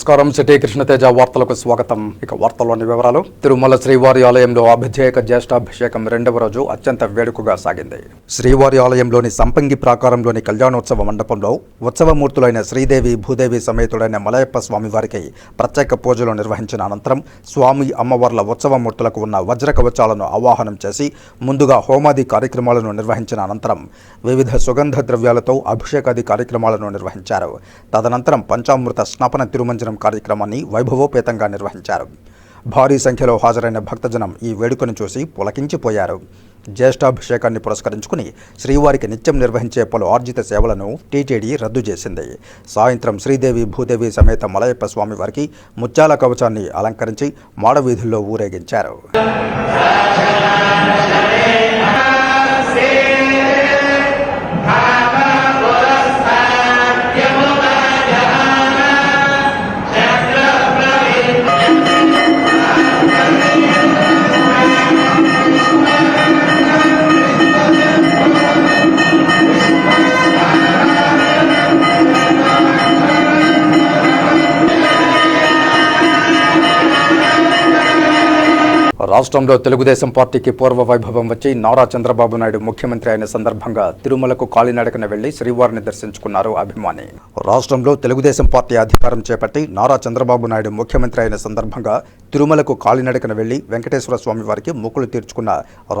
నమస్కారం. సిటీ కృష్ణతేజ వార్తలకు స్వాగతం. ఇక వార్తల్లోని వివరాలు. తిరుమల శ్రీవారి ఆలయంలో అభిషేక జ్యేష్ఠాభిషేకం రెండవ రోజు అత్యంత వేడుకగా సాగింది. శ్రీవారి ఆలయంలోని సంపంగి ప్రాకారంలోని కళ్యాణోత్సవ మండపంలో ఉత్సవమూర్తులైన శ్రీదేవి భూదేవి సమేతుడైన మలయప్ప స్వామి వారికి ప్రత్యేక పూజలు నిర్వహించిన అనంతరం స్వామి అమ్మవార్ల ఉత్సవమూర్తులకు ఉన్న వజ్ర కవచాలను ఆవాహనం చేసి ముందుగా హోమాది కార్యక్రమాలను నిర్వహించిన అనంతరం వివిధ సుగంధ ద్రవ్యాలతో అభిషేకాది కార్యక్రమాలను నిర్వహించారు. తదనంతరం పంచామృత స్నాపన తిరుమంజనం కార్యక్రమాన్ని వైభవోపేతంగా నిర్వహించారు. భారీ సంఖ్యలో హాజరైన భక్తజనం ఈ వేడుకను చూసి పులకించిపోయారు. జ్యేష్ఠాభిషేకాన్ని పురస్కరించుకుని శ్రీవారికి నిత్యం నిర్వహించే పలు ఆర్జిత సేవలను టీటీడీ రద్దు చేసింది. సాయంత్రం శ్రీదేవి భూదేవి సమేత మలయప్ప స్వామి వారికి ముత్యాల కవచాన్ని అలంకరించి మాడవీధుల్లో ఊరేగించారు. రాష్ట్రంలో తెలుగుదేశం పార్టీకి పూర్వ వైభవం వచ్చి నారా చంద్రబాబు నాయుడు ముఖ్యమంత్రి అయిన సందర్భంగా తిరుమలకు కాలినడకన వెళ్ళి శ్రీవారిని దర్శించుకున్నారు అభిమాని. రాష్ట్రంలో తెలుగుదేశం పార్టీ అధికారం చేపట్టి నారా చంద్రబాబు నాయుడు ముఖ్యమంత్రి అయిన సందర్భంగా తిరుమలకు కాలినడకన వెళ్ళి వెంకటేశ్వర స్వామి వారికి మొక్కులు తీర్చుకున్న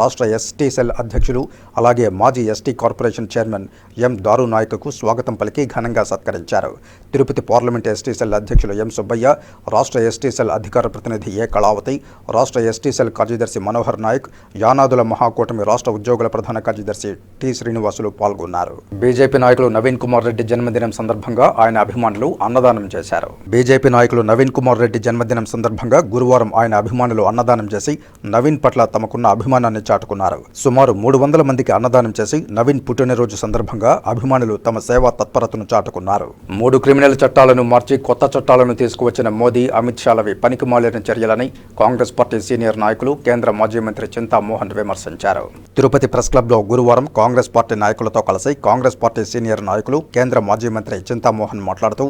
రాష్ట్ర ఎస్టీ సెల్ అధ్యక్షులు అలాగే మాజీ ఎస్టీ కార్పొరేషన్ చైర్మన్ ఎం దారు నాయక్కు స్వాగతం పలికి ఘనంగా సత్కరించారు. తిరుపతి పార్లమెంట్ ఎస్టీ సెల్ అధ్యక్షులు ఎం సుబ్బయ్య రాష్ట్ర ఎస్టీ సెల్ అధికార ప్రతినిధి ఏ కళావతి రాష్ట్ర ఎస్టీ సెల్ కార్యదర్శి మనోహర్ నాయక్ యానాదుల మహాకూటమి రాష్ట్ర ఉద్యోగుల ప్రధాన కార్యదర్శి టి. శ్రీనివాసులు పాల్గొన్నారు. బీజేపీ నాయకులు నవీన్ కుమార్ రెడ్డి జన్మదినం సందర్భంగా ఆయన అభిమానులు అన్నదానం చేశారు. బీజేపీ నాయకులు నవీన్ కుమార్ రెడ్డి జన్మదినం సందర్భంగా గురువారం ఆయన అభిమానులు అన్నదానం చేసి నవీన్ పట్ల తమకున్న అభిమానాన్ని చాటుకున్నారు. సుమారు మూడు వందల మందికి అన్నదానం చేసి నవీన్ పుట్టినరోజు సందర్భంగా అభిమానులు తమ సేవా తత్పరతను చాటుకున్నారు. మూడు క్రిమినల్ చట్టాలను మార్చి కొత్త చట్టాలను తీసుకువచ్చిన మోదీ అమిత్ షాలవి పనికిమాలిన చర్యలని కాంగ్రెస్ పార్టీ సీనియర్ నాయకులు కేంద్ర మాజీ మంత్రి చింతామోహన్ విమర్శించారు. తిరుపతి ప్రెస్ క్లబ్లో గురువారం కాంగ్రెస్ పార్టీ నాయకులతో కలిసి కాంగ్రెస్ పార్టీ సీనియర్ నాయకులు కేంద్ర మాజీ మంత్రి చింతామోహన్ మాట్లాడుతూ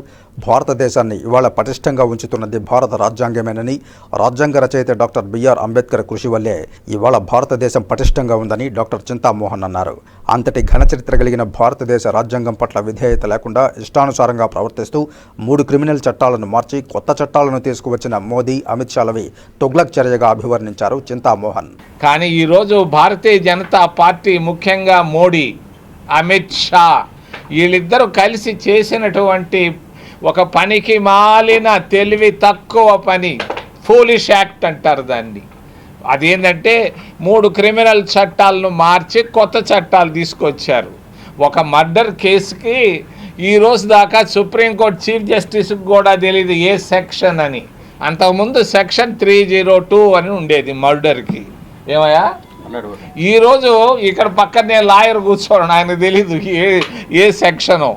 భారతదేశాన్ని ఇవాళ పటిష్టంగా ఉంచుతున్నది భారత రాజ్యాంగమేనని రాజ్యాంగ రచయిత డాక్టర్ బిఆర్ అంబేద్కర్ కృషి వల్లే ఇవాళ భారతదేశం పటిష్టంగా ఉందని డాక్టర్ చింతామోహన్ అన్నారు. అంతటి ఘన చరిత్ర కలిగిన భారతదేశ రాజ్యాంగం పట్ల విధేయత లేకుండా ఇష్టానుసారంగా ప్రవర్తిస్తూ మూడు క్రిమినల్ చట్టాలను మార్చి కొత్త చట్టాలను తీసుకువచ్చిన మోదీ అమిత్ షాలవి తుగ్లక్ చర్యగా అభివర్ణించారు చింతామోహన్. కానీ ఈరోజు భారతీయ జన జనతా పార్టీ ముఖ్యంగా మోడీ అమిత్ షా వీళ్ళిద్దరూ కలిసి చేసినటువంటి ఒక పనికి మాలిన తెలివి తక్కువ పని ఫూలిష్ యాక్ట్ అంటారు దాన్ని. అదేంటంటే మూడు క్రిమినల్ చట్టాలను మార్చి కొత్త చట్టాలు తీసుకొచ్చారు. ఒక మర్డర్ కేసుకి ఈ రోజు దాకా సుప్రీంకోర్టు చీఫ్ జస్టిస్కి కూడా తెలియదు ఏ సెక్షన్ అని. అంతకుముందు సెక్షన్ త్రీ జీరో టూ అని ఉండేది మర్డర్కి. ఏమయ్యా? ఈరోజు ఇక్కడ పక్కనే లాయర్ కూర్చోను ఆయన తెలీదు. ఏ ఏ సెక్షను?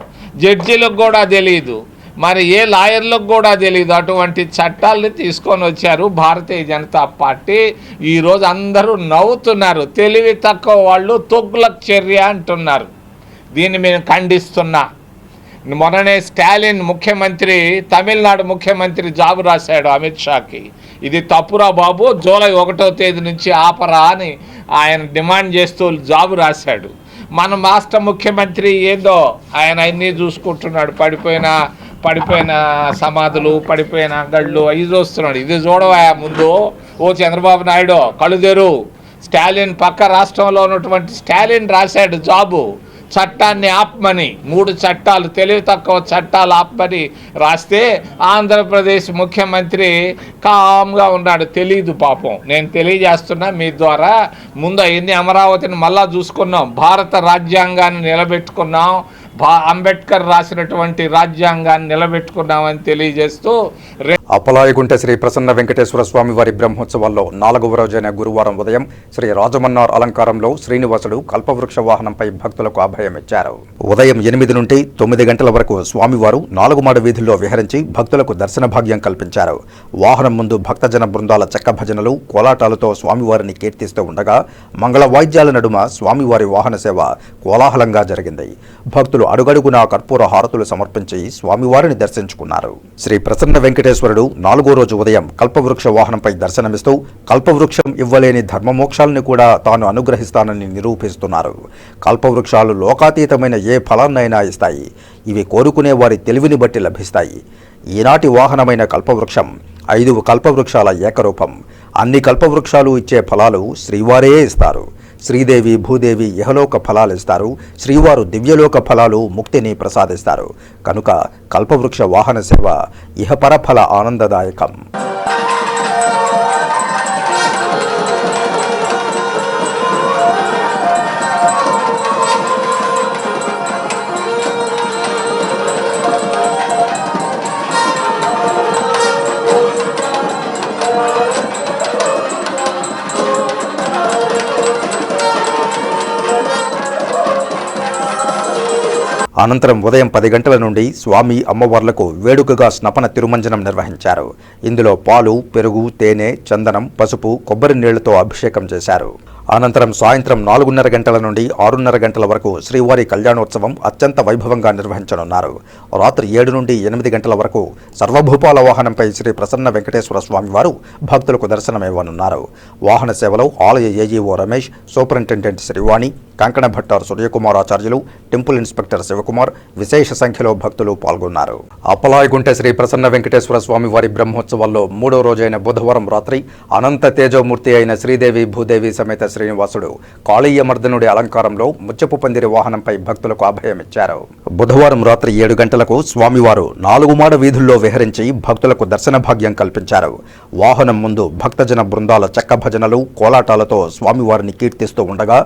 జడ్జీలకు కూడా తెలియదు మరి ఏ లాయర్లకు కూడా తెలియదు అటువంటి చట్టాలని తీసుకొని వచ్చారు భారతీయ జనతా పార్టీ. ఈరోజు అందరూ నవ్వుతున్నారు. తెలివి తక్కువ వాళ్ళు తొగ్గులకు చర్య అంటున్నారు. దీన్ని మేము ఖండిస్తున్నా. మొన్ననే స్టాలిన్ ముఖ్యమంత్రి తమిళనాడు ముఖ్యమంత్రి జాబు రాశాడు అమిత్ షాకి. ఇది తప్పురా బాబు జూలై ఒకటో తేదీ నుంచి ఆపరా అని ఆయన డిమాండ్ చేస్తూ జాబు రాశాడు. మన మాస్టర్ ముఖ్యమంత్రి ఏందో ఆయన అన్నీ చూసుకుంటున్నాడు. పడిపోయిన పడిపోయిన సమాధులు పడిపోయిన గళ్ళు అవి చూస్తున్నాడు. ఇది చూడవా ముందు? ఓ చంద్రబాబు నాయుడు కళ్ళు తెరు. స్టాలిన్ పక్క రాష్ట్రంలో ఉన్నటువంటి స్టాలిన్ రాశాడు జాబు. చట్టాన్ని ఆపమని మూడు చట్టాలు తెలివి తక్కువ చట్టాలు ఆపమని రాస్తే ఆంధ్రప్రదేశ్ ముఖ్యమంత్రి కామ్గా ఉన్నాడు. తెలీదు పాపం. నేను తెలియజేస్తున్నా మీ ద్వారా. ముందు ఎన్ని అమరావతిని మళ్ళా చూసుకున్నాం. భారత రాజ్యాంగాన్ని నిలబెట్టుకున్నాం. భా అంబేద్కర్ రాసినటువంటి రాజ్యాంగాన్ని నిలబెట్టుకున్నామని తెలియజేస్తూ అపలాయగుంట శ్రీ ప్రసన్న వెంకటేశ్వర స్వామి వారి బ్రహ్మోత్సవాల్లో నాలుగవ రోజైన గురువారం ఉదయం శ్రీ రాజమన్నార్ అలంకారంలో శ్రీనివాసుడు కల్పవృక్ష వాహనంపై భక్తులకు అభయం ఇచ్చారు ఉదయం ఎనిమిది నుండి తొమ్మిది గంటల వరకు స్వామివారు నాలుగు మాడ వీధుల్లో విహరించి భక్తులకు దర్శన భాగ్యం కల్పించారు. వాహనం ముందు భక్తజన బృందాల చెక్క భజనలు కోలాటాలతో స్వామివారిని కీర్తిస్తూ ఉండగా మంగళ వాయిద్యాల నడుమ స్వామివారి వాహన సేవ కోలాహలంగా జరిగింది. భక్తులు అడుగడుగునా కర్పూర హారతులు సమర్పించి స్వామివారిని దర్శించుకున్నారు. శ్రీ ప్రసన్న వెంకటేశ్వర శంకరుడు నాలుగో రోజు ఉదయం కల్పవృక్ష వాహనంపై దర్శనమిస్తూ కల్పవృక్షం ఇవ్వలేని ధర్మమోక్షాలను కూడా తాను అనుగ్రహిస్తానని నిరూపిస్తున్నారు. కల్పవృక్షాలు లోకాతీతమైన ఏ ఫలాన్నైనా ఇస్తాయి. ఇవి కోరుకునే వారి తెలివిని బట్టి లభిస్తాయి. ఈనాటి వాహనమైన కల్పవృక్షం ఐదు కల్పవృక్షాల ఏకరూపం. అన్ని కల్పవృక్షాలు ఇచ్చే ఫలాలు శ్రీవారే ఇస్తారు. శ్రీదేవి భూదేవి ఇహలోక ఫలాలు ఇస్తారు శ్రీవారు దివ్యలోక ఫలాలు ముక్తిని ప్రసాదిస్తారు. కనుక కల్పవృక్ష వాహన సేవ ఇహపర ఫల ఆనందదాయకం. అనంతరం ఉదయం పది గంటల నుండి స్వామి అమ్మవార్లకు వేడుకగా స్నపన తిరుమంజనం నిర్వహించారు. ఇందులో పాలు పెరుగు తేనె చందనం పసుపు కొబ్బరి నీళ్ళతో అభిషేకం చేశారు. అనంతరం సాయంత్రం నాలుగున్నర గంటల నుండి ఆరున్నర గంటల వరకు శ్రీవారి కళ్యాణోత్సవం అత్యంత వైభవంగా నిర్వహించనున్నారు. రాత్రి ఏడు నుండి ఎనిమిది గంటల వరకు సర్వభూపాల వాహనంపై శ్రీ ప్రసన్న వెంకటేశ్వర స్వామివారు భక్తులకు దర్శనమివ్వనున్నారు. వాహన సేవలో ఆలయ AGO Ramesh superintendent Srivani Kankanabhattar Suryakumar Acharyulu temple inspector Shivakumar విశేష సంఖ్యలో భక్తులు పాల్గొన్నారు. అప్పలాయగుంట శ్రీ ప్రసన్న వెంకటేశ్వర స్వామి వారి బ్రహ్మోత్సవాల్లో మూడో రోజైన బుధవారం రాత్రి అనంత తేజోమూర్తి అయిన శ్రీదేవి భూదేవి సమేత శ్రీనివాసుడు కాళీయమర్దనుడి అలంకారంలో ముచ్చపు పందిరి వాహనంపై భక్తులకు అభయమిచ్చారు. బుధవారం రాత్రి ఏడు గంటలకు స్వామివారు నాలుగు మాడ వీధుల్లో విహరించి భక్తులకు దర్శన భాగ్యం కల్పించారు. వాహనం ముందు భక్తజన బృందాల చెక్క భజనలు కోలాటాలతో స్వామివారిని కీర్తిస్తూ ఉండగా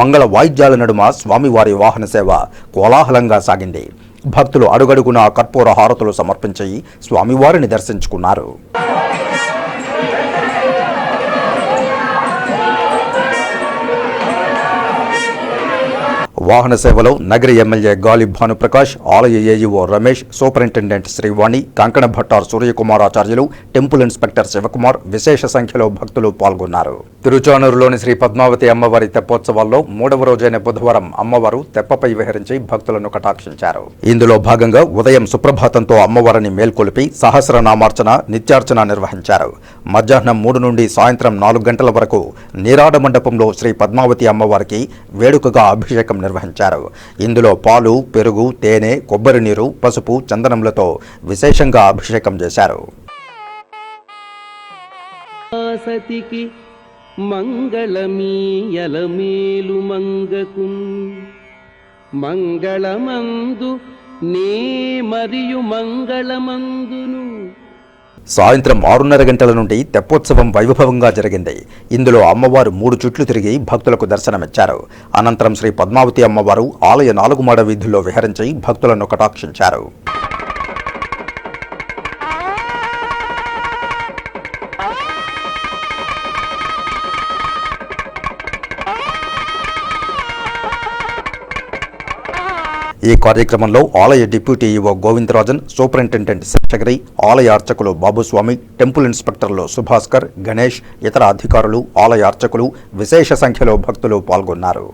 మంగళ వాయిద్యాల నడుమ స్వామివారి వాహన సేవ కోలాహలంగా సాగింది. భక్తులు అడుగడుగునా కర్పూర హారతులు సమర్పించి స్వామివారిని దర్శించుకున్నారు. వాహన సేవలో నగర ఎమ్మెల్యే గాలి భానుప్రకాష్ ఆలయ ఏఈఓ రమేష్ సూపరింటెండెంట్ శ్రీవాణి కంకణ భట్టార్ సూర్యకుమార్ ఆచార్యులు టెంపుల్ ఇన్స్పెక్టర్ శివకుమార్ విశేష సంఖ్యలో భక్తులు పాల్గొన్నారు. తిరుచానూరులోని శ్రీ పద్మావతి అమ్మవారి తెప్పోత్సవాల్లో మూడవ రోజైన బుధవారం అమ్మవారు తెప్పపై విహరించి భక్తులను కటాక్షించారు. ఇందులో భాగంగా ఉదయం సుప్రభాతంతో అమ్మవారిని మేల్కొలిపి సహస్రనామార్చన నిత్యార్చన నిర్వహించారు. మధ్యాహ్నం మూడు నుండి సాయంత్రం నాలుగు గంటల వరకు నీరాడ మండపంలో శ్రీ పద్మావతి అమ్మవారికి వేడుకగా అభిషేకం నిర్వహించారు ఇందులో పాలు పెరుగు తేనె కొబ్బరి నీరు పసుపు చందనములతో విశేషంగా అభిషేకం చేశారు. సతికి మంగళమీయలమేలు మంగకున్ మంగళమందు నే మరియు మంగళమందును సాయంత్రం ఆరున్నర గంటల నుండి తెప్పోత్సవం వైభవంగా జరిగింది. ఇందులో అమ్మవారు మూడు చుట్లు తిరిగి భక్తులకు దర్శనమిచ్చారు. అనంతరం శ్రీ పద్మావతి అమ్మవారు ఆలయ నాలుగు మాడ వీధుల్లో విహరించి భక్తులను కటాక్షించారు. ఈ కార్యక్రమంలో ఆలయ deputy EO Govindarajan superintendent Seshagiri ఆలయ అర్చకులు బాబుస్వామి టెంపుల్ ఇన్స్పెక్టర్లు సుభాస్కర్ గణేష్ ఇతర అధికారులు ఆలయ అర్చకులు విశేష సంఖ్యలో భక్తులు పాల్గొన్నారు.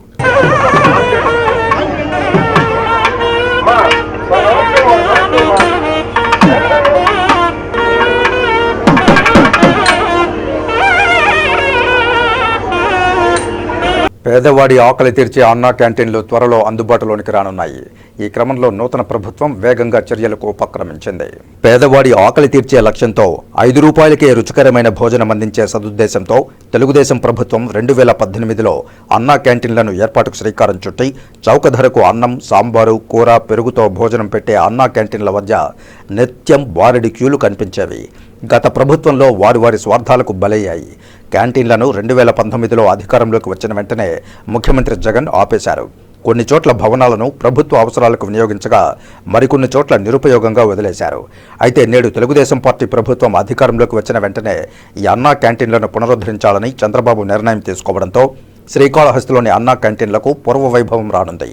పేదవాడి ఆకలి తీర్చే అన్నా క్యాంటీన్లు త్వరలో అందుబాటులోనికి రానున్నాయి. ఈ క్రమంలో నూతన ప్రభుత్వం వేగంగా చర్యలకు ఉపక్రమించింది. పేదవాడి ఆకలి తీర్చే లక్ష్యంతో ఐదు రూపాయలకే రుచికరమైన భోజనం అందించే సదుద్దేశంతో తెలుగుదేశం ప్రభుత్వం రెండు వేల పద్దెనిమిదిలో అన్నా క్యాంటీన్లను ఏర్పాటుకు శ్రీకారం చుట్టి చౌక ధరకు అన్నం సాంబారు కూర పెరుగుతో భోజనం పెట్టే అన్నా క్యాంటీన్ల వద్ద నిత్యం బారెడి క్యూలు కనిపించేవి. గత ప్రభుత్వంలో వారి వారి స్వార్థాలకు బలయ్యాయి. క్యాంటీన్లను రెండు వేల పంతొమ్మిదిలో అధికారంలోకి వచ్చిన వెంటనే ముఖ్యమంత్రి జగన్ ఆపేశారు. కొన్ని చోట్ల భవనాలను ప్రభుత్వ అవసరాలకు వినియోగించగా మరికొన్ని చోట్ల నిరుపయోగంగా వదిలేశారు. అయితే నేడు తెలుగుదేశం పార్టీ ప్రభుత్వం అధికారంలోకి వచ్చిన వెంటనే ఈ అన్నా క్యాంటీన్లను పునరుద్ధరించాలని చంద్రబాబు నిర్ణయం తీసుకోవడంతో శ్రీకాళహస్తిలోని అన్నా క్యాంటీన్లకు పూర్వ వైభవం రానుంది.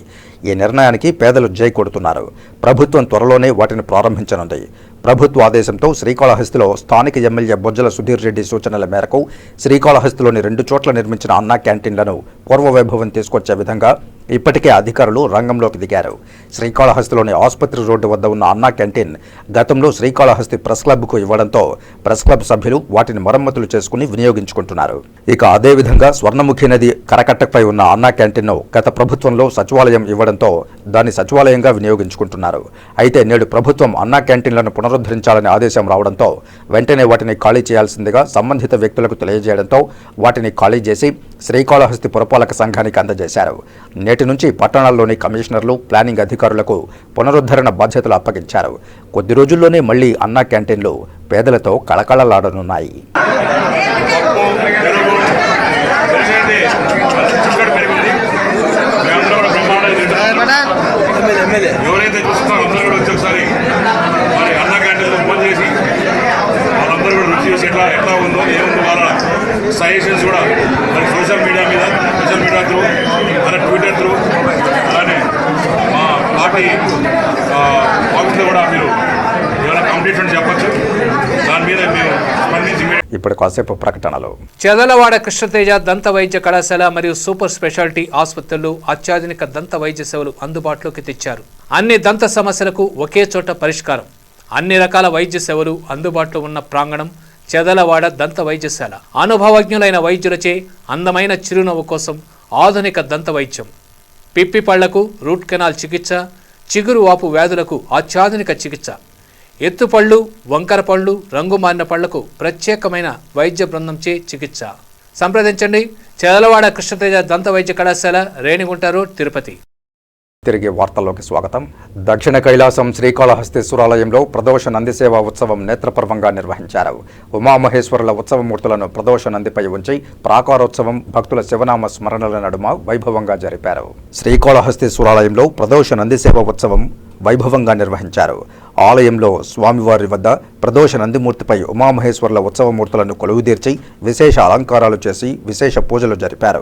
ఈ నిర్ణయానికి పేదలు జై కొడుతున్నారు. ప్రభుత్వం త్వరలోనే వాటిని ప్రారంభించనుంది. ప్రభుత్వ ఆదేశంతో శ్రీకాళహస్తిలో స్థానిక ఎమ్మెల్యే బొజ్జల సుధీర్ రెడ్డి సూచనల మేరకు శ్రీకాళహస్తిలోని రెండు చోట్ల నిర్మించిన అన్నా క్యాంటీన్లను పూర్వ వైభవం తీసుకొచ్చే విధంగా ఇప్పటికే అధికారులు రంగంలోకి దిగారు. శ్రీకాళహస్తిలోని ఆసుపత్రి రోడ్డు వద్ద ఉన్న అన్నా క్యాంటీన్ గతంలో శ్రీకాళహస్తి ప్రెస్ క్లబ్కు ఇవ్వడంతో ప్రెస్ క్లబ్ సభ్యులు వాటిని మరమ్మతులు చేసుకుని వినియోగించుకుంటున్నారు. ఇక అదేవిధంగా స్వర్ణముఖి నది కరకట్టపై ఉన్న అన్నా క్యాంటీన్ను గత ప్రభుత్వంలో సచివాలయం ఇవ్వడం ఇవ్వడంతో దాన్ని సచివాలయంగా వినియోగించుకుంటున్నారు. అయితే నేడు ప్రభుత్వం అన్నా క్యాంటీన్లను పునరుద్ధరించాలని ఆదేశం రావడంతో వెంటనే వాటిని ఖాళీ చేయాల్సిందిగా సంబంధిత వ్యక్తులకు తెలియజేయడంతో వాటిని ఖాళీ చేసి శ్రీకాళహస్తి పురపాలక సంఘానికి అందజేశారు. నేటి నుంచి పట్టణాల్లోని కమిషనర్లు ప్లానింగ్ అధికారులకు పునరుద్ధరణ బాధ్యతలు అప్పగించారు. కొద్ది రోజుల్లోనే మళ్ళీ అన్నా క్యాంటీన్లు పేదలతో కళకళలాడనున్నాయి పెరిగింది చిక్కడ పెరిగింది మేమందరం కూడా బ్రహ్మాండంగా తింటున్నాం ఎవరైతే చూస్తున్నారో అందరూ కూడా వచ్చి ఒకసారి మరి అన్న క్యాంటీన్లో ఫోన్ చేసి వాళ్ళందరూ కూడా రుచి చేసి ఎట్లా ఎట్లా ఉందో ఏముందో వాళ్ళ సజెషన్స్ కూడా మరి సోషల్ మీడియా మీద సోషల్ మీడియా త్రూ మన ట్విట్టర్ త్రూ అలానే మా పార్టీ ఆఫీస్లో కూడా మీరు ఏమైనా కంప్లీట్ చెప్పచ్చు. దాని మీద మేము స్పందించి ఇప్పుడు కాసేపు ప్రకటనలు. చెదలవాడ కృష్ణతేజ దంత వైద్య కళాశాల మరియు సూపర్ స్పెషాలిటీ ఆసుపత్రులు అత్యాధునిక దంత వైద్య సేవలు అందుబాటులోకి తెచ్చారు. అన్ని దంత సమస్యలకు ఒకే చోట పరిష్కారం. అన్ని రకాల వైద్య సేవలు అందుబాటులో ఉన్న ప్రాంగణం చెదలవాడ దంత వైద్యశాల. అనుభవజ్ఞులైన వైద్యులచే అందమైన చిరునవ్వు కోసం ఆధునిక దంత వైద్యం. పిప్పి పళ్ళకు రూట్ కెనాల్ చికిత్స చిగురు వాపు వ్యాధులకు అత్యాధునిక చికిత్స. ఎత్తుపళ్ళు వంకర పళ్ళు రంగు మారిన పళ్ళకు ప్రత్యేకమైన వైద్య బృందంచే చికిత్స. సంప్రదించండి. చెదలవాడ కృష్ణతేజ దంత వైద్య కళాశాల రేణిగుంటారు తిరుపతి. తిరిగి వార్తల్లోకి స్వాగతం. దక్షిణ కైలాసం శ్రీకాళహస్తీశ్వరాలయంలో ప్రదోష నందిసేవ ఉత్సవం నేత్రపర్వంగా నిర్వహించారు. ఉమామహేశ్వరుల ఉత్సవమూర్తులను ప్రదోష నందిపై ఉంచి ప్రాకారోత్సవం భక్తుల శివనామ స్మరణల నడుమ వైభవంగా జరిపారు. శ్రీకాళహస్తీశ్వరాలయంలో ప్రదోష నందిసేవ ఉత్సవం వైభవంగా నిర్వహించారు. ఆలయంలో స్వామివారి వద్ద ప్రదోష నందిమూర్తిపై ఉమామహేశ్వరుల ఉత్సవమూర్తులను కొలువుదీర్చి విశేష అలంకారాలు చేసి విశేష పూజలు జరిపారు.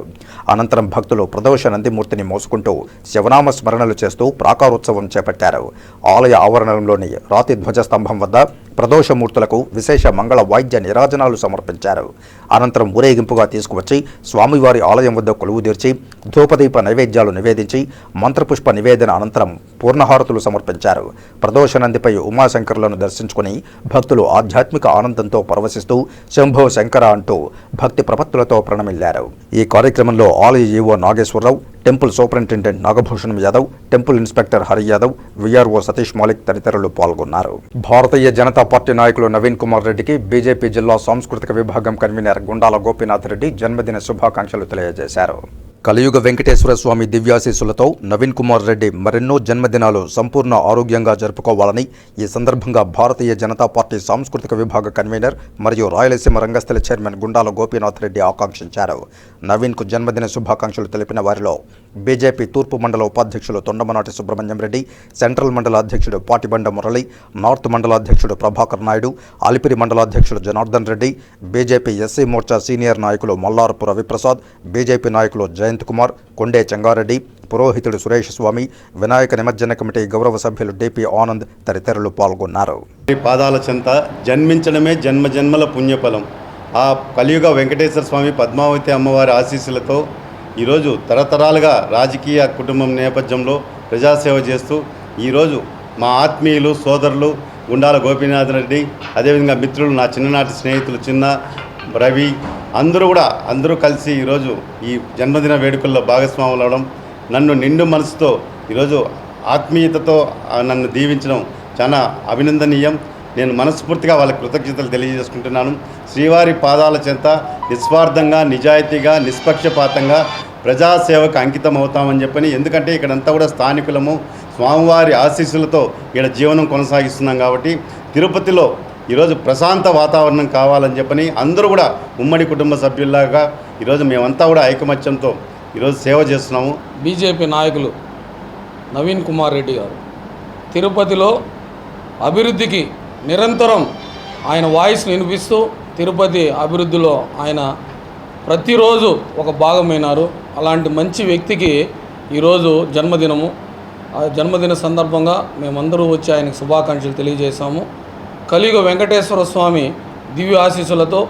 అనంతరం భక్తులు ప్రదోష నందిమూర్తిని మోసుకుంటూ శివనామ స్మరణలు చేస్తూ ప్రాకారోత్సవం చేపట్టారు. ఆలయ ఆవరణంలోని రాతి ధ్వజస్తంభం వద్ద ప్రదోషమూర్తులకు విశేష మంగళ వాయిద్య నిరాజనాలు సమర్పించారు. అనంతరం ఊరేగింపుగా తీసుకువచ్చి స్వామివారి ఆలయం వద్ద కొలువుదీర్చి ధూపదీప నైవేద్యాలు నివేదించి మంత్రపుష్ప నివేదన అనంతరం పూర్ణహారతులు సమర్పించారు. ప్రదోష నందిపై ఉమాశంకరులను దర్శించుకుని భక్తులు ఆధ్యాత్మిక ఆనందంతో పరవశిస్తూ శంభో శంకర అంటూ భక్తి ప్రపత్తులతో ప్రణమిల్లారు. ఈ కార్యక్రమంలో ఆలయ EO Nageswararao temple superintendent Nagabhushanam Yadav temple inspector Hari Yadav VRO Satish Malik తదితరులు పాల్గొన్నారు. భారతీయ జనతా పార్టీ నాయకులు నవీన్ కుమార్ రెడ్డికి బీజేపీ జిల్లా సాంస్కృతిక విభాగం కన్వీనర్ గుండాల గోపీనాథ్ రెడ్డి జన్మదిన శుభాకాంక్షలు తెలియజేశారు. కలియుగ వెంకటేశ్వర స్వామి దివ్యాశీస్సులతో నవీన్ కుమార్ రెడ్డి మరెన్నో జన్మదినాలు సంపూర్ణ ఆరోగ్యంగా జరుపుకోవాలని ఈ సందర్భంగా భారతీయ జనతా పార్టీ సాంస్కృతిక విభాగ కన్వీనర్ మరియు రాయలసీమ రంగస్థల చైర్మన్ గుండాల గోపీనాథ్ రెడ్డి ఆకాంక్షించారు. నవీన్కు జన్మదిన శుభాకాంక్షలు తెలిపిన వారిలో బీజేపీ తూర్పు మండల ఉపాధ్యక్షులు తొండమనాటి సుబ్రహ్మణ్యం రెడ్డి సెంట్రల్ మండల అధ్యక్షుడు పాటిబండ మురళి నార్త్ మండల అధ్యక్షుడు ప్రభాకర్ నాయుడు అలిపిరి మండల అధ్యక్షుడు Janardhan Reddy BJP SC Morcha senior నాయకులు మల్లారపు రవిప్రసాద్ బీజేపీ నాయకులు జయంత్ కుమార్ కొండే చెంగారెడ్డి పురోహితుడు సురేష్ స్వామి వినాయక నిమజ్జన కమిటీ గౌరవ సభ్యులు డిపి ఆనంద్ తదితరులు పాల్గొన్నారు. ఈ పాదాల చెంత జన్మించడమే జన్మ జన్మల పుణ్యఫలం. ఆ కలియుగ వెంకటేశ్వర స్వామి పద్మావతి అమ్మవారి ఆశీస్సులతో ఈరోజు తరతరాలుగా రాజకీయ కుటుంబం నేపథ్యంలో ప్రజాసేవ చేస్తూ ఈరోజు మా ఆత్మీయులు సోదరులు గుండాల గోపీనాథ్ రెడ్డి అదేవిధంగా మిత్రులు నా చిన్ననాటి స్నేహితులు చిన్న రవి అందరూ కూడా అందరూ కలిసి ఈరోజు ఈ జన్మదిన వేడుకల్లో భాగస్వాములు అవడం నన్ను నిండు మనసుతో ఈరోజు ఆత్మీయతతో నన్ను దీవించడం చాలా అభినందనీయం. నేను మనస్ఫూర్తిగా వాళ్ళ కృతజ్ఞతలు తెలియజేసుకుంటున్నాను. శ్రీవారి పాదాల చెంత నిస్వార్థంగా నిజాయితీగా నిష్పక్షపాతంగా ప్రజాసేవకు అంకితం అవుతామని చెప్పని ఎందుకంటే ఇక్కడంతా కూడా స్థానికులము స్వామివారి ఆశీస్సులతో ఇక్కడ జీవనం కొనసాగిస్తున్నాం కాబట్టి తిరుపతిలో ఈరోజు ప్రశాంత వాతావరణం కావాలని చెప్పని అందరూ కూడా ఉమ్మడి కుటుంబ సభ్యుల్లాగా ఈరోజు మేమంతా కూడా ఐకమత్యంతో ఈరోజు సేవ చేస్తున్నాము. బీజేపీ నాయకులు నవీన్ కుమార్ రెడ్డి గారు తిరుపతిలో అభివృద్ధికి నిరంతరం ఆయన వాయిస్ వినిపిస్తూ తిరుపతి అభివృద్ధిలో ఆయన ప్రతిరోజు ఒక భాగమైనారు. అలాంటి మంచి వ్యక్తికి ఈరోజు జన్మదినము. ఆ జన్మదిన సందర్భంగా మేమందరూ వచ్చి ఆయనకు శుభాకాంక్షలు తెలియజేశాము. కలియుగ వెంకటేశ్వర స్వామి దివ్య ఆశీస్సులతో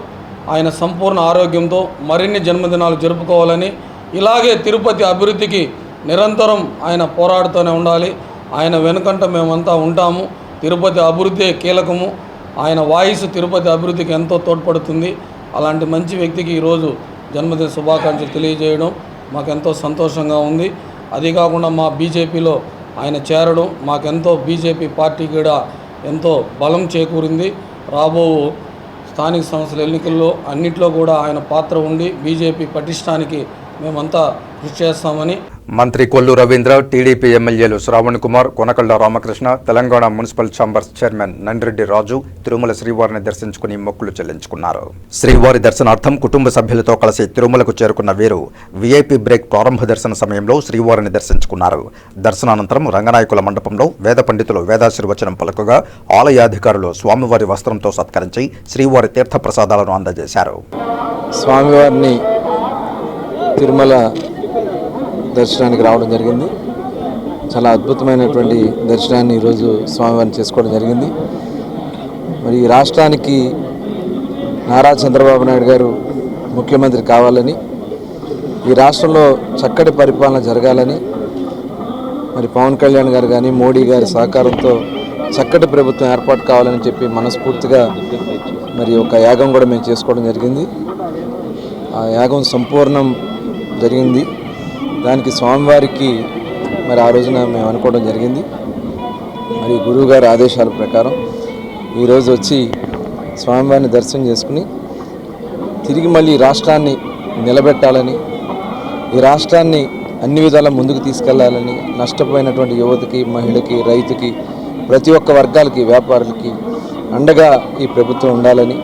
ఆయన సంపూర్ణ ఆరోగ్యంతో మరిన్ని జన్మదినాలు జరుపుకోవాలని ఇలాగే తిరుపతి అభివృద్ధికి నిరంతరం ఆయన పోరాడుతూనే ఉండాలి. ఆయన వెనుకంట మేమంతా ఉంటాము. తిరుపతి అభివృద్ధి కీలకము. ఆయన వాయిస్ తిరుపతి అభివృద్ధికి ఎంతో తోడ్పడుతుంది. అలాంటి మంచి వ్యక్తికి ఈరోజు జన్మదిన శుభాకాంక్షలు తెలియజేయడం మాకెంతో సంతోషంగా ఉంది. అది కాకుండా మా బీజేపీలో ఆయన చేరడం మాకెంతో బీజేపీ పార్టీ కూడా ఎంతో బలం చేకూరింది. రాబో స్థానిక సంస్థల ఎన్నికల్లో అన్నిట్లో కూడా ఆయన పాత్ర ఉండి బీజేపీ పటిష్టానికి మేమంతా కృషి చేస్తామని మంత్రి Kollu Ravindra TDP MLAs Sravan Kumar Konakalla Ramakrishna Telangana municipal chambers chairman Nandireddy Raju Tirumala శ్రీవారిని దర్శించుకుని మొక్కులు చెల్లించుకున్నారు. శ్రీవారి దర్శనార్థం కుటుంబ సభ్యులతో కలిసి తిరుమలకు చేరుకున్న వీరు వీఐపీ బ్రేక్ ప్రారంభ దర్శన సమయంలో శ్రీవారిని దర్శించుకున్నారు. దర్శనానంతరం రంగనాయకుల మండపంలో వేద పండితులు వేదాశీర్వచనం పలుకగా ఆలయాధికారులు స్వామివారి వస్త్రంతో సత్కరించి శ్రీవారి తీర్థ ప్రసాదాలను అందజేశారు. స్వామివారిని తిరుమల దర్శనానికి రావడం జరిగింది. చాలా అద్భుతమైనటువంటి దర్శనాన్ని ఈరోజు స్వామివారిని చేసుకోవడం జరిగింది. మరి ఈ రాష్ట్రానికి నారా చంద్రబాబు నాయుడు గారు ముఖ్యమంత్రి కావాలని ఈ రాష్ట్రంలో చక్కటి పరిపాలన జరగాలని మరి పవన్ కళ్యాణ్ గారు కానీ మోడీ గారి సహకారంతో చక్కటి ప్రభుత్వం ఏర్పాటు కావాలని చెప్పి మనస్ఫూర్తిగా మరి ఒక యాగం కూడా మేము చేసుకోవడం జరిగింది. ఆ యాగం సంపూర్ణం జరిగింది. దానికి స్వామివారికి మరి ఆ రోజున మేము అనుకోవడం జరిగింది. మరి గురువుగారి ఆదేశాల ప్రకారం ఈరోజు వచ్చి స్వామివారిని దర్శనం చేసుకుని తిరిగి మళ్ళీ ఈ రాష్ట్రాన్ని నిలబెట్టాలని ఈ రాష్ట్రాన్ని అన్ని విధాల ముందుకు తీసుకెళ్ళాలని నష్టపోయినటువంటి యువతకి మహిళకి రైతుకి ప్రతి ఒక్క వర్గాలకి వ్యాపారులకి అండగా ఈ ప్రభుత్వం ఉండాలని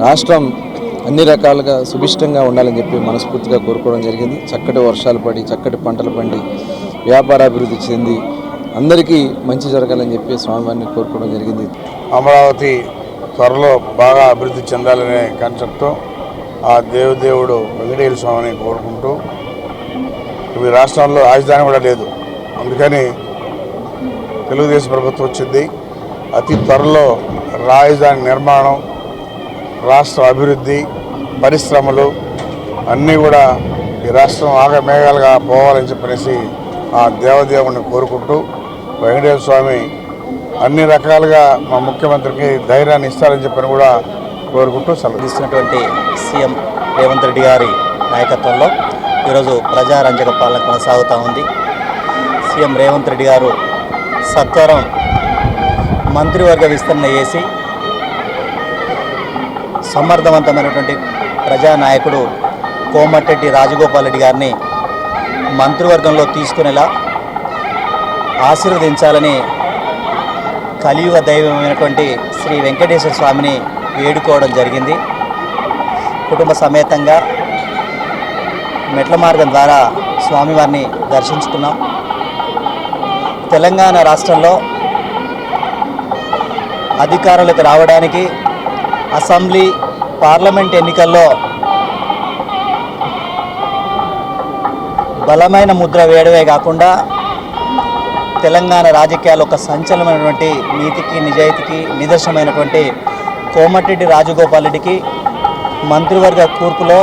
రాష్ట్రం అన్ని రకాలుగా సుభిష్టంగా ఉండాలని చెప్పి మనస్ఫూర్తిగా కోరుకోవడం జరిగింది. చక్కటి వర్షాలు పడి చక్కటి పంటలు పండి వ్యాపారాభివృద్ధి చెంది అందరికీ మంచి జరగాలని చెప్పి స్వామివారిని కోరుకోవడం జరిగింది. అమరావతి త్వరలో బాగా అభివృద్ధి చెందాలనే కాన్సెప్ట్తో ఆ దేవదేవుడు వెంకటేశ్వర స్వామిని కోరుకుంటూ ఇవి రాష్ట్రంలో రాజధాని కూడా లేదు. అందుకని తెలుగుదేశం ప్రభుత్వం వచ్చింది. అతి త్వరలో రాజధాని నిర్మాణం రాష్ట్ర అభివృద్ధి పరిశ్రమలు అన్నీ కూడా ఈ రాష్ట్రం ఆగమేఘాలుగా పోవాలని చెప్పనేసి ఆ దేవదేవుని కోరుకుంటూ వెంకటేశ్వర స్వామి అన్ని రకాలుగా మా ముఖ్యమంత్రికి ధైర్యాన్ని ఇస్తారని చెప్పని కూడా కోరుకుంటూ సెలవు. సీఎం రేవంత్ రెడ్డి గారి నాయకత్వంలో ఈరోజు ప్రజారంజక పాలన కొనసాగుతూ ఉంది. సీఎం రేవంత్ రెడ్డి గారు సత్వరం మంత్రివర్గ విస్తరణ చేసి సమర్థవంతమైనటువంటి ప్రజానాయకుడు కోమటిరెడ్డి రాజగోపాల్ రెడ్డి గారిని మంత్రివర్గంలో తీసుకునేలా ఆశీర్వదించాలని కలియుగ దైవమైనటువంటి శ్రీ వెంకటేశ్వర స్వామిని వేడుకోవడం జరిగింది. కుటుంబ సమేతంగా మెట్ల మార్గం ద్వారా స్వామివారిని దర్శించుకున్నాం. తెలంగాణ రాష్ట్రంలో అధికారులకు రావడానికి అసెంబ్లీ పార్లమెంట్ ఎన్నికల్లో బలమైన ముద్ర వేయడమే కాకుండా తెలంగాణ రాజకీయాలు ఒక సంచలనమైనటువంటి నీతికి నిజాయితీకి నిదర్శనమైనటువంటి కోమటిరెడ్డి రాజగోపాల్ రెడ్డికి మంత్రివర్గ కూర్పులో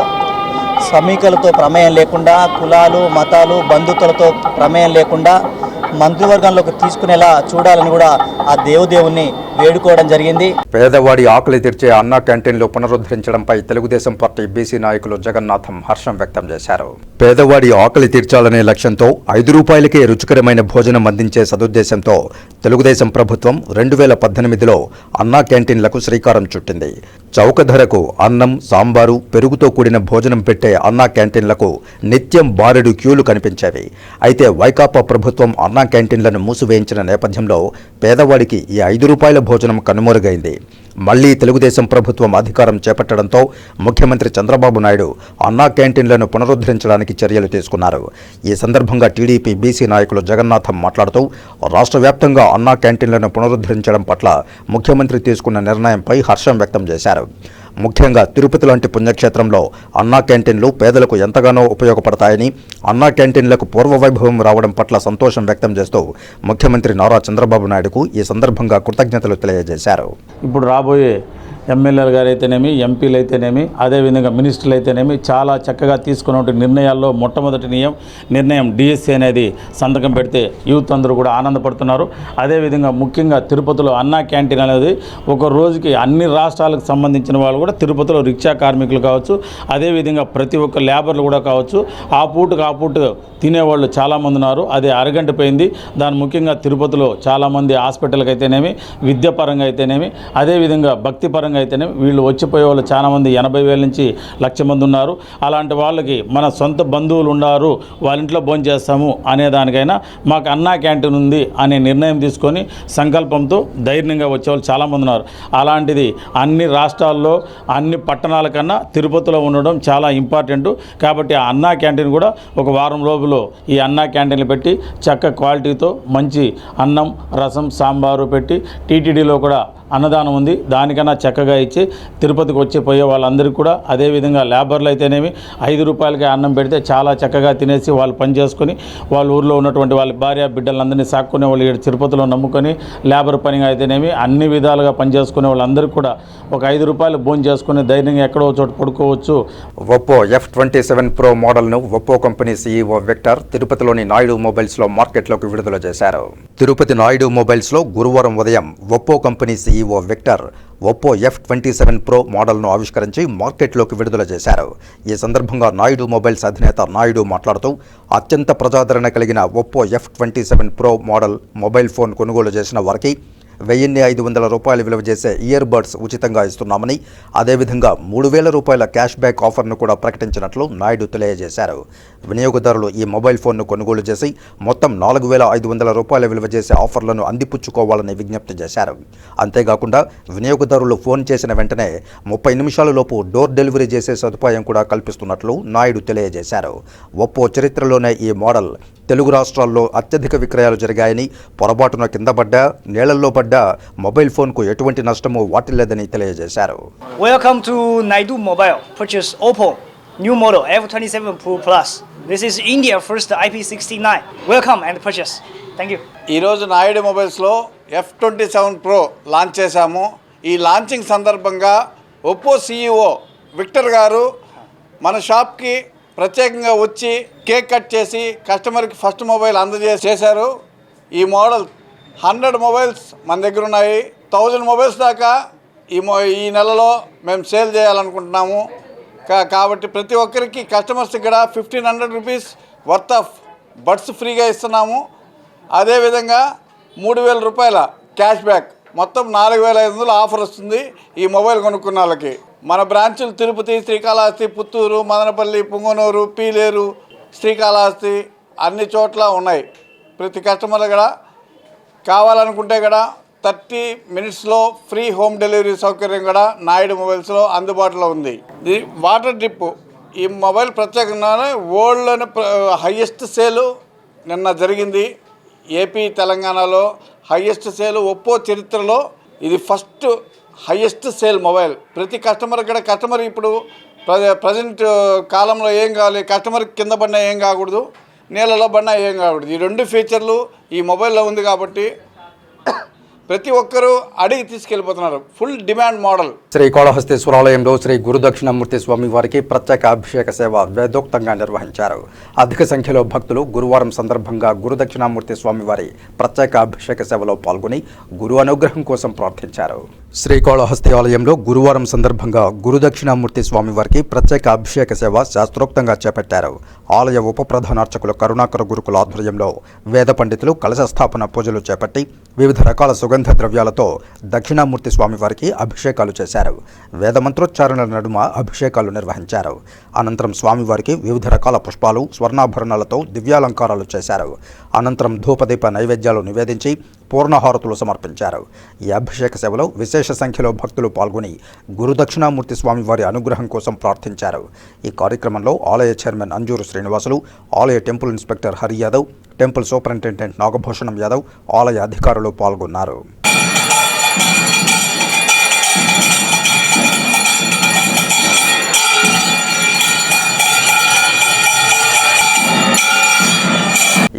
సమీకలతో ప్రమేయం లేకుండా కులాలు మతాలు బంధుత్వలతో ప్రమేయం లేకుండా మంత్రివర్గంలోకి తీసుకునేలా చూడాలని కూడా ఆ దేవుదేవుని వేడుకోవడం జరిగింది. పేదవాడి ఆకలి తీర్చే అన్నా క్యాంటీన్లు పునరుద్ధరించడంపై తెలుగుదేశం పార్టీ బీసీ నాయకులు జగన్నాథం హర్షం వ్యక్తం చేశారు. పేదవాడి ఆకలి తీర్చాలనే లక్ష్యంతో ఐదు రూపాయలకే రుచికరమైన భోజనం అందించే సదుద్దేశంతో తెలుగుదేశం ప్రభుత్వం రెండు వేల పద్దెనిమిదిలో అన్నా క్యాంటీన్లకు శ్రీకారం చుట్టింది. చౌక ధరకు అన్నం సాంబారు పెరుగుతో కూడిన భోజనం పెట్టే అన్నా క్యాంటీన్లకు నిత్యం బారెడు క్యూలు కనిపించేవి. అయితే వైకాపా ప్రభుత్వం అన్నా క్యాంటీన్లను మూసివేయించిన నేపథ్యంలో పేదవాడికి ఈ ఐదు రూపాయల భోజనం కనుమరుగైంది. మళ్ళీ తెలుగుదేశం ప్రభుత్వం అధికారం చేపట్టడంతో ముఖ్యమంత్రి చంద్రబాబు నాయుడు అన్నా క్యాంటీన్లను పునరుద్ధరించడానికి చర్యలు తీసుకున్నారు. ఈ సందర్భంగా టీడీపీ బీసీ నాయకులు జగన్నాథం మాట్లాడుతూ రాష్ట్ర వ్యాప్తంగా అన్నా క్యాంటీన్లను పునరుద్ధరించడం పట్ల ముఖ్యమంత్రి తీసుకున్న నిర్ణయంపై హర్షం వ్యక్తం చేశారు. ముఖ్యంగా తిరుపతి లాంటి పుణ్యక్షేత్రంలో అన్నా క్యాంటీన్లు పేదలకు ఎంతగానో ఉపయోగపడతాయని అన్నా క్యాంటీన్లకు పూర్వ వైభవం రావడం పట్ల సంతోషం వ్యక్తం చేస్తూ ముఖ్యమంత్రి నారా చంద్రబాబు నాయుడుకు ఈ సందర్భంగా కృతజ్ఞతలు తెలియజేశారు. ఇప్పుడు రాబోయే ఎమ్మెల్యేలు గారు అయితేనేమి ఎంపీలు అయితేనేమి అదేవిధంగా మినిస్టర్లు అయితేనేమి చాలా చక్కగా తీసుకున్న నిర్ణయాల్లో మొట్టమొదటి నియం నిర్ణయం డిఎస్సి అనేది సంతకం పెడితే యూత్ అందరూ కూడా ఆనందపడుతున్నారు. అదేవిధంగా ముఖ్యంగా తిరుపతిలో అన్నా క్యాంటీన్ అనేది ఒక రోజుకి అన్ని రాష్ట్రాలకు సంబంధించిన వాళ్ళు కూడా తిరుపతిలో రిక్షా కార్మికులు కావచ్చు అదేవిధంగా ప్రతి ఒక్క లేబర్లు కూడా కావచ్చు ఆ పూటకు ఆ పూట తినేవాళ్ళు చాలామంది ఉన్నారు. అది అరగంట పోయింది. దాని ముఖ్యంగా తిరుపతిలో చాలామంది హాస్పిటల్కి అయితేనేమి విద్యాపరంగా అయితేనేమి అదేవిధంగా భక్తిపరంగా పరంగా వీళ్ళు వచ్చిపోయే వాళ్ళు చాలామంది ఎనభై వేల నుంచి లక్ష మంది ఉన్నారు. అలాంటి వాళ్ళకి మన సొంత బంధువులు ఉన్నారు. వాళ్ళ ఇంట్లో భోజనం చేస్తాము అనే దానికైనా మాకు అన్నా క్యాంటీన్ ఉంది అనే నిర్ణయం తీసుకొని సంకల్పంతో ధైర్యంగా వచ్చేవాళ్ళు చాలామంది ఉన్నారు. అలాంటిది అన్ని రాష్ట్రాల్లో అన్ని పట్టణాల కన్నా తిరుపతిలో ఉండడం చాలా ఇంపార్టెంట్. కాబట్టి ఆ అన్నా క్యాంటీన్ కూడా ఒక వారం రోజులు ఈ అన్నా క్యాంటీన్లు పెట్టి చక్క క్వాలిటీతో మంచి అన్నం రసం సాంబారు పెట్టి టీటీడీలో కూడా అన్నదానం ఉంది. దానికన్నా చక్కగా ఇచ్చి తిరుపతికి వచ్చి పోయే వాళ్ళందరికీ కూడా అదేవిధంగా లేబర్లు అయితేనేమి ఐదు రూపాయలకి అన్నం పెడితే చాలా చక్కగా తినేసి వాళ్ళు పని చేసుకొని వాళ్ళ ఊర్లో ఉన్నటువంటి వాళ్ళ భార్య బిడ్డలందరినీ సాక్కునే వాళ్ళు ఇక్కడ తిరుపతిలో నమ్ముకొని లేబర్ పనిగా అయితేనేమి అన్ని విధాలుగా పనిచేసుకునే వాళ్ళందరికీ కూడా ఒక ఐదు రూపాయలు భోజనం చేసుకుని ధైర్యంగా ఎక్కడో చోట పడుకోవచ్చు. Oppo F twenty seven Pro మోడల్ను ఒప్పో కంపెనీ సీఈఓ విక్టర్ తిరుపతిలోని నాయుడు మొబైల్స్లో మార్కెట్లోకి విడుదల చేశారు. తిరుపతి నాయుడు మొబైల్స్లో గురువారం ఉదయం Oppo company CEO Victor Oppo F twenty seven Pro మోడల్ను ఆవిష్కరించి మార్కెట్లోకి విడుదల చేశారు. ఈ సందర్భంగా నాయుడు మొబైల్స్ అధినేత నాయుడు మాట్లాడుతూ అత్యంత ప్రజాదరణ కలిగిన Oppo F twenty seven Pro model mobile phone కొనుగోలు చేసిన వారికి వెయ్యిన్ని ఐదు వందల రూపాయలు విలువ చేసే ఇయర్ బడ్స్ ఉచితంగా ఇస్తున్నామని అదేవిధంగా మూడు వేల రూపాయల క్యాష్ బ్యాక్ ఆఫర్ను కూడా ప్రకటించినట్లు నాయుడు తెలియజేశారు. వినియోగదారులు ఈ మొబైల్ ఫోన్ను కొనుగోలు చేసి మొత్తం నాలుగు వేల ఐదు వందల రూపాయల విలువ చేసే ఆఫర్లను అందిపుచ్చుకోవాలని విజ్ఞప్తి చేశారు. అంతేకాకుండా వినియోగదారులు ఫోన్ చేసిన వెంటనే ముప్పై నిమిషాల లోపు డోర్ డెలివరీ చేసే సదుపాయం కూడా కల్పిస్తున్నట్లు నాయుడు తెలియజేశారు. ఒప్పో చరిత్రలోనే ఈ మోడల్ తెలుగు రాష్ట్రాల్లో అత్యధిక విక్రయాలు జరిగాయని పొరపాటున కింద పడ్డా నీళ్ళలో పడ్డా మొబైల్ ఫోన్కు ఎటువంటి నష్టము వాటిల్లేదని తెలియజేశారు. Welcome to Naidu mobile purchase Oppo new model F27 Pro Plus. This is India first IP69. Welcome and purchase. Thank you. ఈరోజు Naidu మొబైల్స్లో F twenty seven Pro launch చేశాము ఈ లాంచింగ్ సందర్భంగా ఒప్పో సీఈఓ విక్టర్ గారు మన షాప్కి ప్రత్యేకంగా వచ్చి కేక్ కట్ చేసి కస్టమర్కి ఫస్ట్ మొబైల్ అందజేసి చేశారు ఈ మోడల్ హండ్రెడ్ మొబైల్స్ మన దగ్గర ఉన్నాయి థౌజండ్ మొబైల్స్ దాకా ఈ మొ ఈ నెలలో మేము సేల్ చేయాలనుకుంటున్నాము కాబట్టి ప్రతి ఒక్కరికి కస్టమర్స్ ఇక్కడ fifteen hundred rupees worth of buds ఫ్రీగా ఇస్తున్నాము. అదేవిధంగా మూడు వేల రూపాయల క్యాష్ బ్యాక్. మొత్తం నాలుగు వేల ఐదు వందలు ఆఫర్ వస్తుంది ఈ మొబైల్ కొనుక్కున్న వాళ్ళకి. మన బ్రాంచులు తిరుపతి శ్రీకాళహస్తి పుత్తూరు మదనపల్లి పుంగనూరు పీలేరు శ్రీకాళహస్తి అన్ని చోట్ల ఉన్నాయి. ప్రతి కస్టమర్లు కూడా కావాలనుకుంటే కూడా థర్టీ మినిట్స్లో ఫ్రీ హోమ్ డెలివరీ సౌకర్యం కూడా నాయుడు మొబైల్స్లో అందుబాటులో ఉంది. ఇది వాటర్ డ్రిప్ ఈ మొబైల్ ప్రత్యేకంగానే వరల్డ్లోని హయ్యెస్ట్ సేలు నిన్న జరిగింది. ఏపీ తెలంగాణలో హయ్యెస్ట్ సేల్. ఒప్పో చరిత్రలో ఇది ఫస్ట్ హయ్యెస్ట్ సేల్ మొబైల్. ప్రతి కస్టమర్ కూడా కస్టమర్ ఇప్పుడు ప్రజెంట్ కాలంలో ఏం కావాలి కస్టమర్ కింద పడినా ఏం కాకూడదు నీళ్ళలో పడినా ఏం కాకూడదు. ఈ రెండు ఫీచర్లు ఈ మొబైల్లో ఉంది కాబట్టి ప్రతి ఒక్కరూ అడిగి తీసుకెళ్ళిపోతున్నారు. ఫుల్ డిమాండ్ మోడల్ శ్రీకాళహస్తీశ్వరాలయంలో శ్రీ గురుదక్షిణమూర్తి స్వామి వారికి ప్రత్యేక అభిషేక సేవ వేదోక్తంగా నిర్వహించారు. అధిక సంఖ్యలో భక్తులు గురువారం సందర్భంగా గురుదక్షిణామూర్తి స్వామి వారి ప్రత్యేక అభిషేక సేవలో పాల్గొని గురు అనుగ్రహం కోసం ప్రార్థించారు. శ్రీకాళహస్తి ఆలయంలో గురువారం సందర్భంగా గురుదక్షిణామూర్తి స్వామి వారికి ప్రత్యేక అభిషేక సేవ శాస్త్రోక్తంగా చేపట్టారు. ఆలయ ఉప ప్రధానార్చకులు కరుణాకర గురుకుల ఆధ్వర్యంలో వేద పండితులు కలశ స్థాపన పూజలు చేపట్టి వివిధ రకాల సుగంధ ద్రవ్యాలతో దక్షిణామూర్తి స్వామివారికి అభిషేకాలు చేశారు. వేద మంత్రోచ్చారణల నడుమ అభిషేకాలు నిర్వహించారు. అనంతరం స్వామివారికి వివిధ రకాల పుష్పాలు స్వర్ణాభరణాలతో దివ్యాలంకారాలు చేశారు. అనంతరం ధూపదీప నైవేద్యాలు నివేదించి పూర్ణహారతులు సమర్పించారు. ఈ అభిషేక సేవలో విశేష సంఖ్యలో భక్తులు పాల్గొని గురుదక్షిణామూర్తి స్వామి వారి అనుగ్రహం కోసం ప్రార్థించారు. ఈ కార్యక్రమంలో ఆలయ చైర్మన్ అంజూరు శ్రీనివాసులు ఆలయ temple inspector Hari Yadav temple superintendent Nagabhushanam Yadav ఆలయ అధికారులు పాల్గొన్నారు.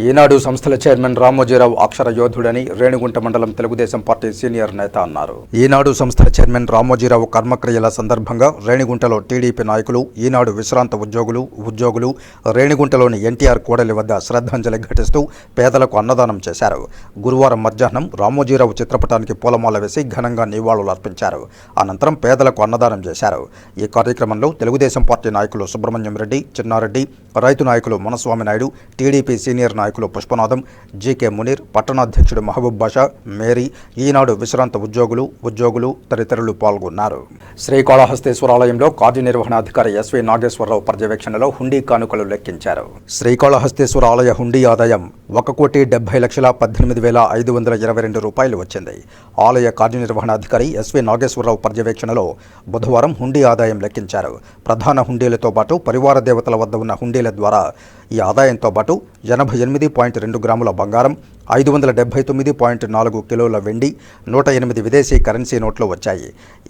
ఈనాడు సంస్థల చైర్మన్ రామోజీరావు అక్షర యోధుడని రేణిగుంట మండలం తెలుగుదేశం పార్టీ సీనియర్ నేత అన్నారు. ఈనాడు సంస్థల చైర్మన్ రామోజీరావు కర్మక్రియల సందర్భంగా రేణిగుంటలో టీడీపీ నాయకులు ఈనాడు విశ్రాంత ఉద్యోగులు ఉద్యోగులు రేణిగుంటలోని ఎన్టీఆర్ కోడలి వద్ద శ్రద్ధాంజలి ఘటిస్తూ పేదలకు అన్నదానం చేశారు. గురువారం మధ్యాహ్నం రామోజీరావు చిత్రపటానికి పూలమాల వేసి ఘనంగా నివాళులు అర్పించారు. అనంతరం పేదలకు అన్నదానం చేశారు. ఈ కార్యక్రమంలో తెలుగుదేశం పార్టీ నాయకులు సుబ్రహ్మణ్యం రెడ్డి చిన్నారెడ్డి రైతు నాయకులు మునస్వామి నాయుడు టీడీపీ సీనియర్ నాయకులు పుష్పనాథం జీకే మునీర్ పట్టణాధ్యక్షుడు మహబూబ్ బాషా మేరీ ఈనాడు విశ్రాంత ఉద్యోగులు ఉద్యోగులు తదితరులు పాల్గొన్నారు. శ్రీకాళహస్తేశ్వరాలయంలో కార్యనిర్వహణాధికారి ఎస్వి నాగేశ్వరరావు పర్యవేక్షణలో హుండీ కానుకలు లెక్కించారు. శ్రీకాళహస్తేశ్వర ఆలయ హుండీ ఆదాయం ఒక కోటి డెబ్బై లక్షల పద్దెనిమిది వేల ఐదు వందల ఇరవై రెండు రూపాయలు వచ్చింది. ఆలయ కార్యనిర్వహణాధికారి ఎస్వి నాగేశ్వరరావు పర్యవేక్షణలో బుధవారం హుండీ ఆదాయం లెక్కించారు. ప్రధాన హుండీలతో పాటు పరివార దేవతల వద్ద ఉన్న హుండీల ద్వారా ఈ ఆదాయంతో పాటు ఎనభై ఎనిమిది పాయింట్ రెండు గ్రాముల బంగారం ఐదు వందల డెబ్బై తొమ్మిది పాయింట్ నాలుగు కిలోల వెండి నూట ఎనిమిది విదేశీ కరెన్సీ నోట్లు వచ్చాయి.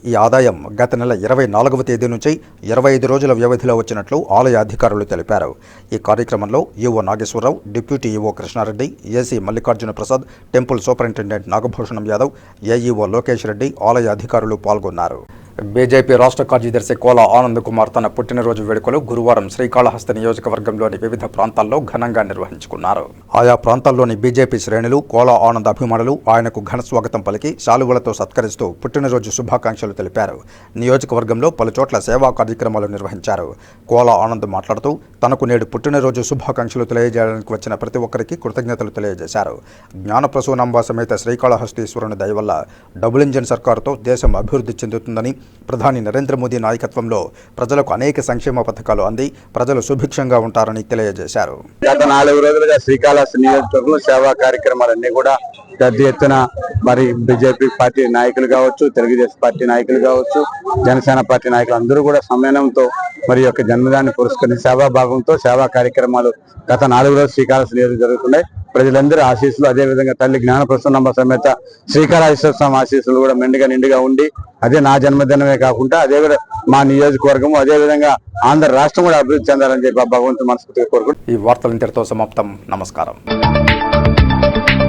ఈ ఆదాయం గత నెల ఇరవై నాలుగవ తేదీ నుంచి ఇరవై ఐదు రోజుల వ్యవధిలో వచ్చినట్లు ఆలయ అధికారులు తెలిపారు. ఈ కార్యక్రమంలో EO Nageswararao deputy EO Krishnareddy AC Mallikarjuna Prasad temple superintendent Nagabhushanam Yadav AEO Lokesh Reddy ఆలయ అధికారులు పాల్గొన్నారు. బీజేపీ రాష్ట్ర కార్యదర్శి కోల ఆనంద్ కుమార్ తన పుట్టినరోజు వేడుకలు గురువారం శ్రీకాళహస్తి నియోజకవర్గంలోని వివిధ ప్రాంతాల్లో ఘనంగా నిర్వహించుకున్నారు. ఆయా ప్రాంతాల్లోని బీజేపీ శ్రేణులు కోలా ఆనంద్ అభిమానులు ఆయనకు ఘన స్వాగతం పలికి శాలువలతో సత్కరిస్తూ పుట్టినరోజు శుభాకాంక్షలు తెలిపారు. నియోజకవర్గంలో పలుచోట్ల సేవా కార్యక్రమాలు నిర్వహించారు. కోలా ఆనంద్ మాట్లాడుతూ తనకు నేడు పుట్టినరోజు శుభాకాంక్షలు తెలియజేయడానికి వచ్చిన ప్రతి ఒక్కరికి కృతజ్ఞతలు తెలియజేశారు. జ్ఞానప్రసూనాంబ సమేత శ్రీకాళహస్తీశ్వరుని దయవల్ల డబుల్ ఇంజిన్ సర్కారుతో దేశం అభివృద్ధి చెందుతుందని ప్రధాని నరేంద్ర మోదీ నాయకత్వంలో ప్రజలకు అనేక సంక్షేమ పథకాలు అంది. ప్రజలు సుభిక్షంగా ఉంటారని తెలియజేశారు. గత నాలుగు రోజులుగా శ్రీకాళహస్తి నియోజకవర్గంలో సేవా కార్యక్రమాలన్నీ కూడా పెద్ద ఎత్తున మరి బీజేపీ పార్టీ నాయకులు కావచ్చు తెలుగుదేశం పార్టీ నాయకులు కావచ్చు జనసేన పార్టీ నాయకులు అందరూ కూడా సమ్మేళనంతో మరి యొక్క జన్మదాన్ని పురస్కరించి సేవాభావంతో సేవా కార్యక్రమాలు గత నాలుగు రోజులు శ్రీకాళహస్తి నియోజకవర్గం జరుగుతున్నాయి. ప్రజలందరూ ఆశీస్సులు అదే విధంగా తల్లి జ్ఞాన ప్రసన్నమ్మ సమేత శ్రీకాళహస్తి స్వామి ఆశీస్సులు కూడా మెండుగా నిండుగా ఉండి అదే నా జన్మదినమే కాకుండా అదే మా నియోజకవర్గము అదే విధంగా ఆంధ్ర రాష్ట్రం కూడా అభివృద్ధి చెందాలని చెప్పి భగవంతు మనస్ఫూర్తిగా కోరుకుంటున్నాను. ఈ వార్తలు ఇంతటితో సమాప్తం. నమస్కారం. thank you